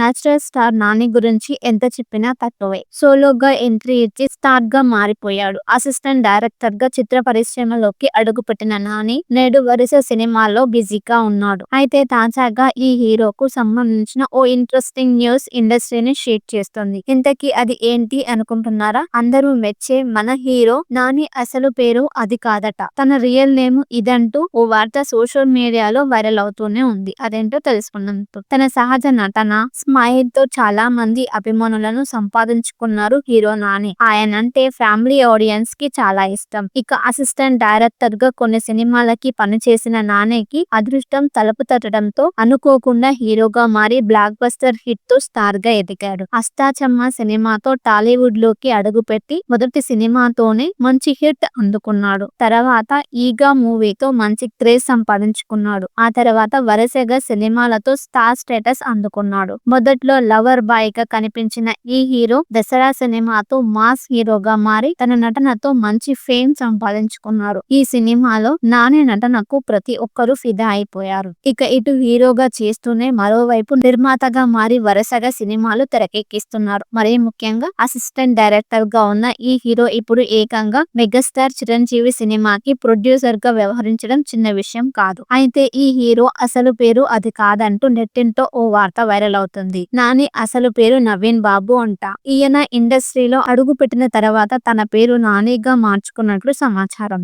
Natural star Nani గురించి ఎంత చెప్పినా తక్కువే. సోలోగా ఎంట్రీ ఇచ్చి స్టార్గా మారిపోయాడు. అసిస్టెంట్ డైరెక్టర్గా చిత్ర పరిశ్రమలోకి అడుగుపెట్టిన నాని నేడు వరుస సినిమాల్లో బిజీగా ఉన్నాడు. అయితే తాజాగా ఈ హీరోకు సంబంధించిన ఓ ఇంట్రెస్టింగ్ న్యూస్ ఇండస్ట్రీని షేర్ చేస్తుంది. ఇంతకీ అది ఏంటి అనుకుంటున్నారా? అందరూ మెచ్చే మన హీరో నాని అసలు పేరు అది కాదట. తన రియల్ నేమ్ ఇదంటూ ఓ వార్త సోషల్ మీడియాలో వైరల్ అవుతూనే ఉంది. అదేంటో తెలుసుకున్నాం తన సహజ నటన స్మైల్తో చాలా మంది అభిమానులను సంపాదించుకున్నారు హీరో నాని. ఆయన అంటే ఫ్యామిలీ ఆడియన్స్కి చాలా ఇష్టం. ఇక అసిస్టెంట్ డైరెక్టర్గా కొన్ని సినిమాలకి పనిచేసిన నానికి అదృష్టం తలుపు తట్టడంతో అనుకోకుండా హీరోగా మారి బ్లాక్ బస్టర్ హిట్తో స్టార్గా ఎదిగాడు. అష్టాచమ్మ సినిమాతో టాలీవుడ్లోకి అడుగుపెట్టి మొదటి సినిమాతోనే మంచి హిట్ అందుకున్నాడు. తర్వాత ఈగా మూవీతో మంచి క్రేజ్ సంపాదించుకున్నాడు. ఆ తర్వాత వరుసగా సినిమాలతో స్టార్ స్టేటస్ అందుకున్నాడు. మొదట్లో లవర్ బాయ్గా కనిపించిన ఈ హీరో దసరా సినిమాతో మాస్ హీరోగా మారి తన నటనతో మంచి ఫేమ్ సంపాదించుకున్నారు. ఈ సినిమాలో నాని నటనకు ప్రతి ఒక్కరూ ఫిదా అయిపోయారు. ఇక ఇటు హీరోగా చేస్తూనే మరోవైపు నిర్మాతగా మారి వరుసగా సినిమాలు తెరకెక్కిస్తున్నారు. మరీ ముఖ్యంగా అసిస్టెంట్ డైరెక్టర్గా ఉన్న ఈ హీరో ఇప్పుడు ఏకంగా మెగాస్టార్ చిరంజీవి సినిమాకి ప్రొడ్యూసర్గా వ్యవహరించడం చిన్న విషయం కాదు. అయితే ఈ హీరో అసలు పేరు అది కాదంటూ నెట్టింటో ఓ వార్త వైరల్ అవుతుంది నాని అసలు పేరు నవీన్ బాబు అంట. ఈయన ఇండస్ట్రీలో అడుగు పెట్టిన తర్వాత తన పేరు నానిగా మార్చుకున్నట్లు సమాచారం.